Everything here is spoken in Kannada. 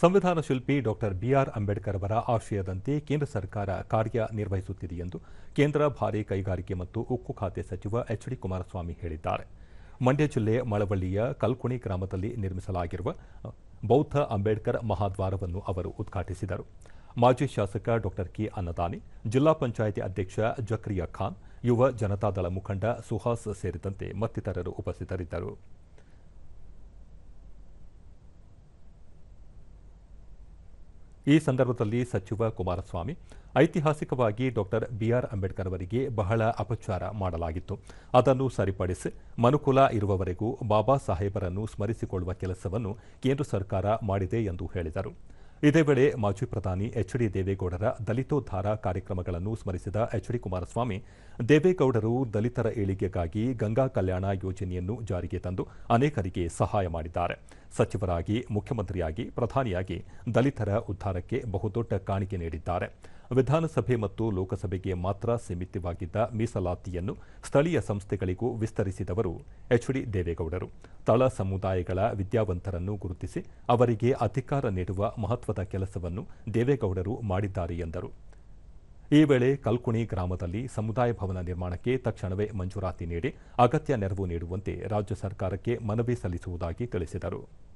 ಸಂವಿಧಾನ ಶಿಲ್ಪಿ ಡಾಕ್ಟರ್ ಬಿಆರ್ ಅಂಬೇಡ್ಕರ್ ಅವರ ಆಶಯದಂತೆ ಕೇಂದ್ರ ಸರ್ಕಾರ ಕಾರ್ಯನಿರ್ವಹಿಸುತ್ತಿದೆ ಎಂದು ಕೇಂದ್ರ ಭಾರಿ ಕೈಗಾರಿಕೆ ಮತ್ತು ಉಕ್ಕು ಖಾತೆ ಸಚಿವ ಎಚ್ ಡಿ ಕುಮಾರಸ್ವಾಮಿ ಹೇಳಿದ್ದಾರೆ. ಮಂಡ್ಯ ಜಿಲ್ಲೆ ಮಳವಳ್ಳಿಯ ಕಲ್ಕುಣಿ ಗ್ರಾಮದಲ್ಲಿ ನಿರ್ಮಿಸಲಾಗಿರುವ ಬೌದ್ಧ ಅಂಬೇಡ್ಕರ್ ಮಹಾದ್ವಾರವನ್ನು ಅವರು ಉದ್ಘಾಟಿಸಿದರು. ಮಾಜಿ ಶಾಸಕ ಡಾಕ್ಟರ್ ಕೆ. ಅನ್ನದಾನಿ, ಜಿಲ್ಲಾ ಪಂಚಾಯಿತಿ ಅಧ್ಯಕ್ಷ ಜಕ್ರಿಯಾ ಖಾನ್, ಯುವ ಜನತಾದಳ ಮುಖಂಡ ಸುಹಾಸ್ ಸೇರಿದಂತೆ ಮತ್ತಿತರರು ಉಪಸ್ಥಿತರಿದ್ದರು. ಈ ಸಂದರ್ಭದಲ್ಲಿ ಸಚಿವ ಕುಮಾರಸ್ವಾಮಿ, ಐತಿಹಾಸಿಕವಾಗಿ ಡಾಕ್ಟರ್ ಬಿಆರ್ ಅಂಬೇಡ್ಕರ್ ಅವರಿಗೆ ಬಹಳ ಅಪಚಾರ ಮಾಡಲಾಗಿತ್ತು. ಅದನ್ನು ಸರಿಪಡಿಸಿ ಮನುಕುಲ ಇರುವವರೆಗೂ ಬಾಬಾ ಸಾಹೇಬರನ್ನು ಸ್ಮರಿಸಿಕೊಳ್ಳುವ ಕೆಲಸವನ್ನು ಕೇಂದ್ರ ಸರ್ಕಾರ ಮಾಡಿದೆ ಎಂದು ಹೇಳಿದರು. ಇದೇ ವೇಳೆ ಮಾಜಿ ಪ್ರಧಾನಿ ಎಚ್ ಡಿ ದೇವೇಗೌಡರ ದಲಿತೋದ್ಧಾರ ಕಾರ್ಯಕ್ರಮಗಳನ್ನು ಸ್ಮರಿಸಿದ ಎಚ್ ಡಿ ಕುಮಾರಸ್ವಾಮಿ, ದೇವೇಗೌಡರು ದಲಿತರ ಏಳಿಗೆಗಾಗಿ ಗಂಗಾ ಕಲ್ಯಾಣ ಯೋಜನೆಯನ್ನು ಜಾರಿಗೆ ತಂದು ಅನೇಕರಿಗೆ ಸಹಾಯ ಮಾಡಿದ್ದಾರೆ. ಸಚಿವರಾಗಿ, ಮುಖ್ಯಮಂತ್ರಿಯಾಗಿ, ಪ್ರಧಾನಿಯಾಗಿ ದಲಿತರ ಉದ್ಧಾರಕ್ಕೆ ಬಹುದೊಡ್ಡ ಕಾಣಿಕೆ ನೀಡಿದ್ದಾರೆ. ವಿಧಾನಸಭೆ ಮತ್ತು ಲೋಕಸಭೆಗೆ ಮಾತ್ರ ಸೀಮಿತವಾಗಿದ್ದ ಮೀಸಲಾತಿಯನ್ನು ಸ್ಥಳೀಯ ಸಂಸ್ಥೆಗಳಿಗೂ ವಿಸ್ತರಿಸಿದವರು ಎಚ್ಡಿ ದೇವೇಗೌಡರು. ತಳ ಸಮುದಾಯಗಳ ವಿದ್ಯಾವಂತರನ್ನು ಗುರುತಿಸಿ ಅವರಿಗೆ ಅಧಿಕಾರ ನೀಡುವ ಮಹತ್ವದ ಕೆಲಸವನ್ನು ದೇವೇಗೌಡರು ಮಾಡಿದ್ದಾರೆ ಎಂದರು. ಈ ವೇಳೆ ಕಲ್ಕುಣಿ ಗ್ರಾಮದಲ್ಲಿ ಸಮುದಾಯ ಭವನ ನಿರ್ಮಾಣಕ್ಕೆ ತಕ್ಷಣವೇ ಮಂಜೂರಾತಿ ನೀಡಿ ಅಗತ್ಯ ನೆರವು ನೀಡುವಂತೆ ರಾಜ್ಯ ಸರ್ಕಾರಕ್ಕೆ ಮನವಿ ಸಲ್ಲಿಸುವುದಾಗಿ ತಿಳಿಸಿದರು.